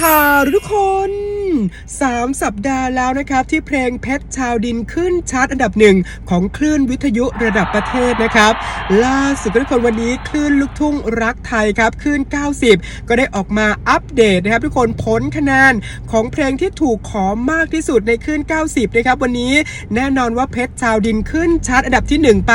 ค่ะทุกคน 3 สัปดาห์แล้วนะครับ ที่เพลงเพชรชาวดินขึ้นชาร์ตอันดับหนึ่งของคลื่นวิทยุระดับประเทศนะครับ ล่าสุดทุกคนวันนี้คลื่นลูกทุ่งรักไทยครับคลื่น 90 ก็ได้ออกมาอัปเดตนะครับ ทุกคนผลคะแนนของเพลงที่ถูกขอมากที่สุดในคลื่น 90 นะครับ วันนี้แน่นอนว่าเพชรชาวดินขึ้นชาร์ตอันดับที่ 1 ไป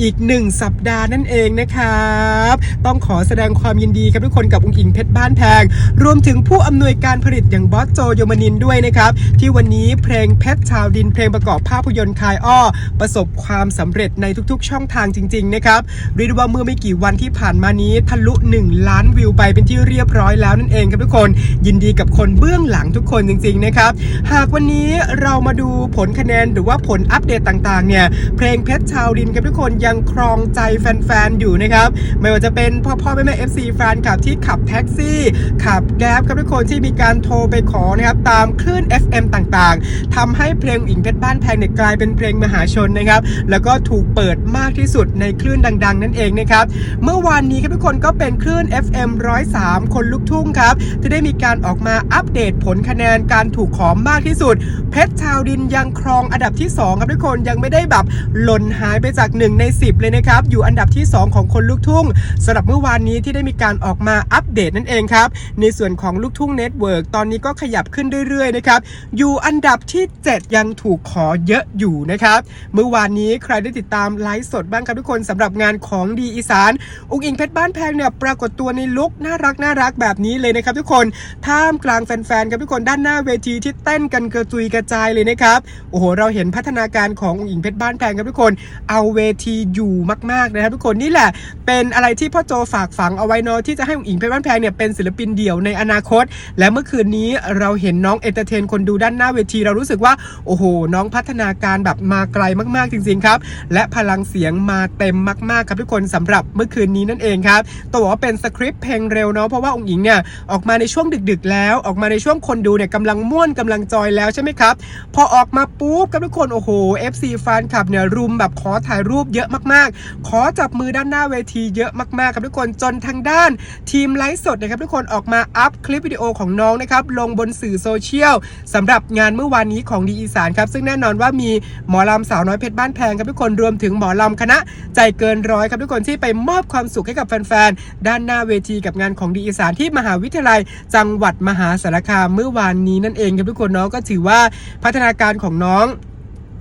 อีก 1 สัปดาห์นั่นเองนะครับ ต้องขอแสดงความยินดีครับทุกคนกับองค์อิงเพชรบ้านแพง รวมถึงผู้อำนวยการผลิตอย่างบอสโจโยมาินด้วยนะครับ ที่วันนี้เพลงเพชรชาวดินเพลงประกอบภาพยนตร์คายอ้อ ประสบความสำเร็จในทุกๆ ช่องทางจริง ๆ นะครับเรียกว่าเมื่อไม่กี่วันที่ผ่านมานี้ทะลุ 1 ล้านวิวไปเป็นที่เรียบร้อยแล้วนั่นเองครับทุกคน ยินดีกับคนเบื้องหลังทุกคนจริง ๆ นะครับ หากวันนี้เรามาดูผลคะแนนหรือว่าผลอัปเดตต่างๆเนี่ยเพลงเพชรชาวดินครับทุกคนยังครองใจแฟนๆอยู่นะครับไม่ว่าจะเป็นพ่อพ่อแม่แม่ FC แฟนคลับที่ขับแท็กซี่ ขับแก๊บครับทุกคนที่มีการโทรไปขอนะครับตามคลื่น FM ต่างๆทำให้เพลงอิงเพชรบ้านแพงเนี่ยกลายเป็นเพลงมหาชนนะครับ แล้วก็ถูกเปิดมากที่สุดในคลื่นดัง ๆ นั่นเองนะครับ เมื่อวานนี้ครับทุกคนก็เป็นคลื่น FM 103 คนลุกทุ่งครับที่ได้มีการออกมาอัปเดตผลคะแนนการถูกขอมากที่สุด เพชรชาวดินยังครองอันดับที่ 2 ครับทุกคนยังไม่ได้แบบหล่นหายไปจาก 1 ใน 10 เลยนะครับ อยู่อันดับที่ 2 ของคนลูกทุ่งสำหรับเมื่อวานนี้ที่ได้มีการออกมาอัปเดตนั่นเองครับในส่วนของลูกทุ่งเน็ตเวิร์กตอนนี้ก็ขยับขึ้นเรื่อยๆนะครับอยู่อันดับที่ 7 ยังถูกขอเยอะอยู่นะครับเมื่อวานนี้ใครได้ติดตามไลฟ์สดบ้างครับทุกคนสำหรับงานของดีอีสานอุกอิงเพชรบ้านแพงเนี่ยปรากฏตัวในลุคน่ารักน่ารักแบบนี้เลยนะครับทุกคนท่ามกลางแฟนๆครับทุกคนด้านหน้าเวทีที่เต้นกันกระจุยกระจายเลยนะครับโอ้โหเราเห็นพัฒนาการของอุกอิงเพชรบ้านแพงครับทุกคน เอาเวทีอยู่มากๆนะครับทุกคนนี่แหละ เป็นอะไรที่พ่อโจฝากฝังเอาไว้เนอะที่จะให้อุกอิงเพชรบ้านแพงเนี่ยเป็นศิลปินเดี่ยวในอนาคต และเมื่อคืนนี้เราเห็นน้องเอนเตอร์เทนคนดูด้านหน้าเวทีเรารู้สึกว่า โอ้โห น้องพัฒนาการแบบมาไกลมากๆจริง ๆ ครับ และพลังเสียงมาเต็มมากๆครับทุกคนสำหรับเมื่อคืนนี้นั่นเองครับต้องบอกว่าเป็นสคริปต์เพลงเร็วเนาะเพราะว่าองค์หญิงเนี่ยออกมาในช่วงดึก ๆ แล้วออกมาในช่วงคนดูเนี่ยกำลังม่วนกำลังจอยแล้วใช่ไหมครับ พอออกมาปุ๊บครับทุกคนโอ้โห FC แฟนคลับเนี่ยรุมแบบขอถ่ายรูปเยอะมากๆ ขอจับมือด้านหน้าเวทีเยอะมากๆครับทุกคนจนทางด้าน ทีมไลฟ์สดนะครับทุกคนออกมาอัพคลิปวิดีโอของน้องนะครับลงบนสื่อโซเชียลสำหรับงานเมื่อวานนี้ของดีอีสานครับซึ่งแน่นอนว่ามีหมอลำสาวน้อยเพชรบ้านแพงครับทุกคนรวมถึงหมอลำคณะ ใจเกินร้อยครับทุกคนที่ไปมอบความสุขให้กับแฟนๆด้านหน้าเวทีกับงานของดีอีสานที่มหาวิทยาลัย จังหวัดมหาสารคามเมื่อวานนี้นั่นเองครับทุกคนเนาะก็ถือว่าพัฒนาการของน้อง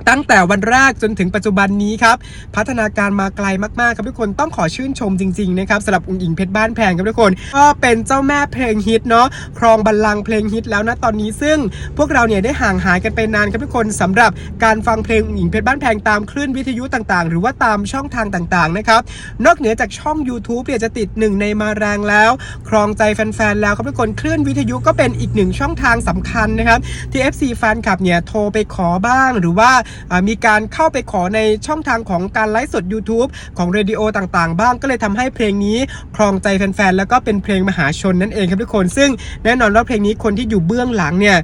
ตั้งแต่วันแรกจนถึงปัจจุบันนี้ครับ พัฒนาการมาไกลมากๆ ครับทุกคนต้องขอชื่นชมจริงๆนะครับสำหรับองค์หญิงเพชรบ้านแพงครับทุกคน ก็เป็นเจ้าแม่เพลงฮิตเนาะครองบัลลังก์เพลงฮิตแล้วนะตอนนี้ซึ่งพวกเราเนี่ยได้ห่างหายกันไปนานครับทุกคนสำหรับการฟังเพลงองค์หญิงเพชรบ้านแพงตามคลื่นวิทยุต่างๆ หรือว่าตามช่องทางต่างๆนะครับนอกเหนือจากช่อง YouTube เนี่ยจะติดหนึ่งในมาแรงแล้ว ครองใจแฟนๆแล้วครับทุกคนคลื่นวิทยุก็เป็นอีกหนึ่งช่องทางสำคัญนะครับที่ FC แฟนคลับเนี่ยโทรไปขอบ้างหรือว่ามีการเข้าไปขอในช่องทางของการไลฟ์สด YouTube ของเรดิโอต่างๆ บ้างก็เลยทำให้เพลงนี้ครองใจแฟนๆ แล้วก็เป็นเพลงมหาชนนั่นเองครับทุกคน ซึ่งแน่นอนว่าเพลงนี้คนที่อยู่เบื้องหลังเนี่ย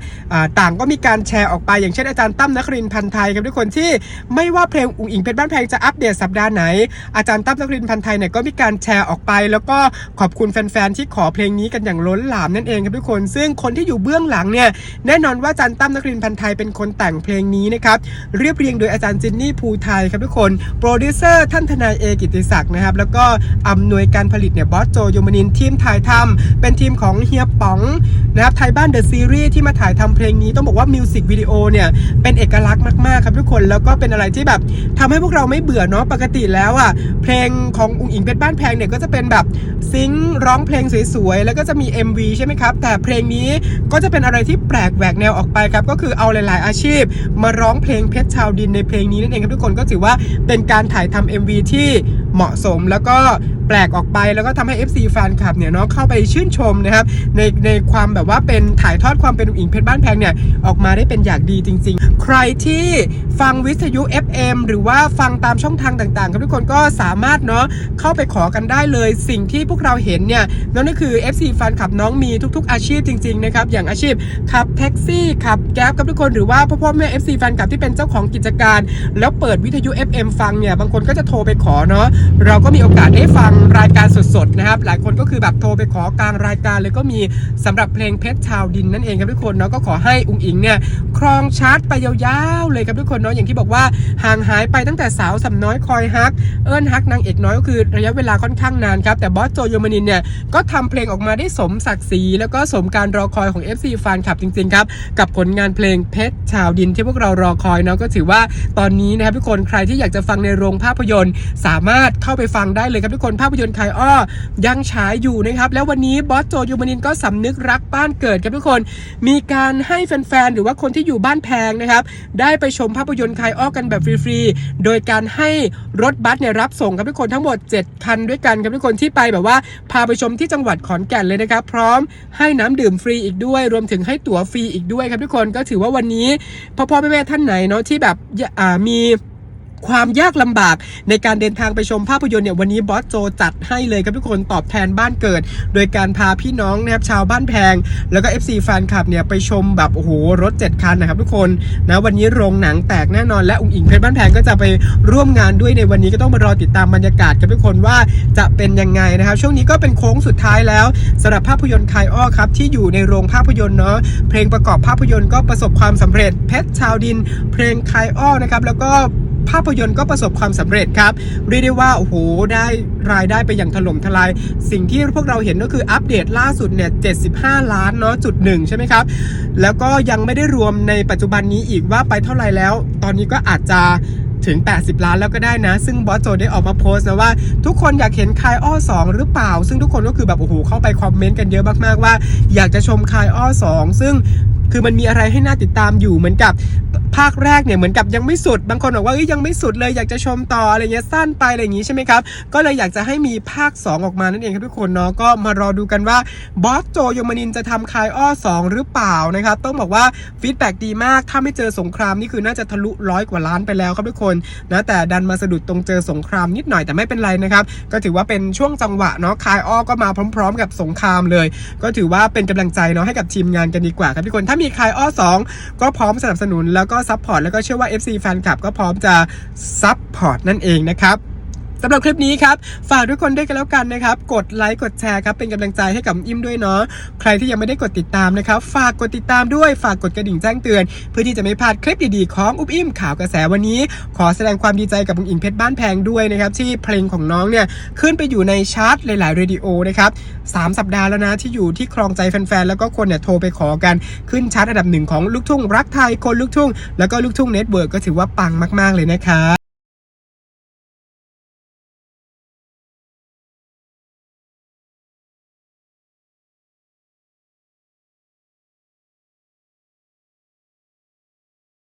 ต่างก็มีการแชร์ออกไปอย่างเช่นอาจารย์ตั้มนครินพันธ์ไทยครับทุกคนที่ไม่ว่าเพลงอุ๋งอิงเพชรบ้านแพงจะอัปเดตสัปดาห์ไหน อาจารย์ตั้มนครินพันธ์ไทยเนี่ยก็มีการแชร์ออกไป แล้วก็ขอบคุณแฟนๆ ที่ขอเพลงนี้กันอย่างล้นหลามนั่นเองครับทุกคน ซึ่งคนที่อยู่เบื้องหลังเนี่ยแน่นอนว่าอาจารย์ตั้มนครินพันธ์ไทยเป็นคนแต่งเพลงนี้นะครับเรียบเรียงโดยอาจารย์จินนี่ภูไทยครับทุกคน โปรดิวเซอร์ท่านทนายเอกิติศักดิ์นะครับ แล้วก็อำนวยการผลิตเนี่ยบอสโจโยมานินทีมถ่ายทำเป็นทีมของเฮียป๋องนะครับไทยบ้านเดอะซีรีส์ที่มาถ่ายทำเพลงนี้ต้องบอกว่ามิวสิกวิดีโอเนี่ยเป็นเอกลักษณ์มากๆครับทุกคนแล้วก็เป็นอะไรที่แบบทำให้พวกเราไม่เบื่อเนาะปกติแล้วอะเพลงของอุ๋งอิงเพชรบ้านแพงเนี่ยก็จะเป็นแบบซิงค์ร้องเพลงสวยๆแล้วก็จะมี MV ใช่ไหมครับ แต่เพลงนี้ก็จะเป็นอะไรที่แปลกแหวกแนวออกไปครับก็คือเอาหลาย ๆ อาชีพ มาร้องเพลงเพชรชาวดินในเพลงนี้นั่นเองครับทุกคนก็ถือว่าเป็นการถ่ายทำ MV ที่เหมาะสมแล้วก็ ปลกออกไป แล้วก็ทำให้ FC แฟนคลับเนี่ยเนาะเข้าไปชื่นชมนะครับในในความแบบว่าเป็นถ่ายทอดความเป็นอุ๋งอิงเพชรบ้านแพงเนี่ยออกมาได้เป็นอย่างดีจริง ๆ ใครที่ฟังวิทยุ FM หรือว่าฟังตามช่องทางต่างๆครับทุกคนก็สามารถเนาะเข้าไปขอกันได้เลย สิ่งที่พวกเราเห็นเนี่ยนั่นก็คือ FC แฟนคลับน้องมีทุก ๆ อาชีพจริงๆนะครับอย่างอาชีพขับแท็กซี่ขับแก๊บครับทุกคนหรือว่าพ่อพ่อแม่ FC แฟนคลับที่เป็นเจ้าของกิจการ แล้วเปิดวิทยุ FM ฟังเนี่ยบางคนก็จะโทรไปขอเนาะเราก็มีโอกาสได้ฟังรายการสดๆนะครับ หลายคนก็คือแบบโทรไปขอกลางรายการเลยก็มีสำหรับเพลงเพชรชาวดินนั่นเองครับทุกคนเนาะก็ขอให้อุงอิงเนี่ยครองชาร์ตไปยาวๆเลยครับทุกคนเนาะอย่างที่บอกว่าห่างหายไปตั้งแต่สาวสำน้อยคอยฮัก เอิญฮักนางเอกน้อยก็คือระยะเวลาค่อนข้างนานครับแต่บอสโจโยมานินเนี่ยก็ทำเพลงออกมาได้สมศักดิ์ศรีแล้วก็สมการรอคอยของ FC แฟนคลับจริงๆครับกับผลงานเพลงเพชรชาวดินที่พวกเรารอคอยเนาะก็ถือว่าตอนนี้นะครับทุกคนใครที่อยากจะฟังในโรงภาพยนตร์ สามารถเข้าไปฟังได้เลยครับทุกคนภาพยนตร์คายอ้อยังฉายอยู่นะครับ แล้ววันนี้บอสโจโยมานินก็สำนึกรักบ้านเกิดครับทุกคน มีการให้แฟนๆ หรือว่าคนที่อยู่บ้านแพงนะครับ ได้ไปชมภาพยนตร์คายอ้อกันแบบฟรีๆ โดยการให้รถบัสเนี่ยรับส่งครับทุกคนทั้งหมด 7 คันด้วยกันครับทุกคนที่ไปแบบว่าพาไปชมที่จังหวัดขอนแก่นเลยนะครับ พร้อมให้น้ำดื่มฟรีอีกด้วย รวมถึงให้ตั๋วฟรีอีกด้วยครับทุกคนก็ถือว่าวันนี้พ่อพ่อแม่แม่ท่านไหนเนาะที่แบบมี ความยากลำบากในการเดินทางไปชมภาพยนตร์เนี่ยวันนี้บอสโจจัดให้เลยครับทุกคนตอบแทนบ้านเกิด โดยการพาพี่น้องนะครับชาวบ้านแพง แล้วก็ FC แฟนคลับเนี่ยไปชมแบบโอ้โหรถ 7 คันนะครับทุกคนนะวันนี้โรงหนังแตกแน่นอนและอุ๋งอิงเพชรบ้านแพงก็จะไปร่วมงานด้วยในวันนี้ก็ต้องมารอติดตามบรรยากาศกันทุกคนว่าจะเป็นยังไงนะครับ ช่วงนี้ก็เป็นโค้งสุดท้ายแล้วสำหรับภาพยนตร์คายอ้อครับที่อยู่ในโรงภาพยนตร์เนาะเพลงประกอบภาพยนตร์ก็ประสบความสำเร็จเพชรชาวดิน เพลงคายอ้อนะครับแล้วก็ ภาพยนตร์ก็ประสบความสำเร็จครับ เรียกได้ว่า โอ้โห ได้รายได้ไปอย่างถล่มทลาย สิ่งที่พวกเราเห็นก็คืออัปเดตล่าสุดเนี่ย 75 ล้านเนาะจุดหนึ่งใช่ไหมครับ แล้วก็ยังไม่ได้รวมในปัจจุบันนี้อีกว่าไปเท่าไหร่แล้ว ตอนนี้ก็อาจจะถึง 80 ล้านแล้วก็ได้นะ ซึ่งบอสโจได้ออกมาโพสต์นะว่า ทุกคนอยากเห็นคายอ้อ2 หรือเปล่า ซึ่งทุกคนก็คือแบบโอ้โหเข้าไปคอมเมนต์กันเยอะมากๆว่า อยากจะชมคายอ้อ2 ซึ่งคือมันมีอะไรให้น่าติดตามอยู่เหมือนกับ ภาคแรกเนี่ยเหมือนกับยังไม่สุด บางคนบอกว่ายังไม่สุดเลยอยากจะชมต่ออะไรเงี้ยสั้นไปอะไรอย่างงี้ใช่ไหมครับ ก็เลยอยากจะให้มีภาค 2 ออกมานั่นเองครับทุกคนเนาะก็มารอดูกันว่าบอสโจยมนินจะทำคายอ้อ 2 หรือเปล่านะครับ ต้องบอกว่าฟีดแบ็ดีมาก ถ้าไม่เจอสงครามนี่คือน่าจะทะลุร้อยกว่าล้านไปแล้วครับทุกคนนะแต่ดันมาสะดุดตรงเจอสงครามนิดหน่อยแต่ไม่เป็นไรนะครับ ก็ถือว่าเป็นช่วงจังหวะเนาะคายอ้อก็มาพร้อม ๆ กับสงครามเลย ก็ถือว่าเป็นกำลังใจเนาะให้กับทีมงานกันดีกว่าครับทุกคนถ้ามีคายอ้อ 2 ก็พร้อมสนับสนุนแล้วก็ซัพพอร์ตแล้วก็เชื่อว่า FC แฟนคลับก็พร้อมจะซัพพอร์ตนั่นเองนะครับ สำหรับคลิปนี้ครับ ฝากทุกคนด้วยกันแล้วกันนะครับ กดไลค์กดแชร์ครับ เป็นกำลังใจให้กับอิ่มด้วยเนาะใครที่ยังไม่ได้กดติดตามนะครับ ฝากกดติดตามด้วยฝากกดกระดิ่งแจ้งเตือน เพื่อที่จะไม่พลาดคลิปดีๆ ของอุบอิ่มข่าวกระแสวันนี้ ขอแสดงความดีใจกับบุงอิงเพชรบ้านแพงด้วยนะครับที่เพลงของน้องเนี่ยขึ้นไปอยู่ในชาร์ตหลายๆเรดิโอนะครับสามสัปดาห์แล้วนะที่อยู่ที่ครองใจแฟนๆแล้วก็คนเนี่ยโทรไปขอกันขึ้นชาร์ตอันดับหนึ่งของลูกทุ่งรักไทยคนลูกทุ่ง แล้วก็ลูกทุ่งเน็ตเวิร์กก็ถือว่าปังมาก ๆเลยนะครับ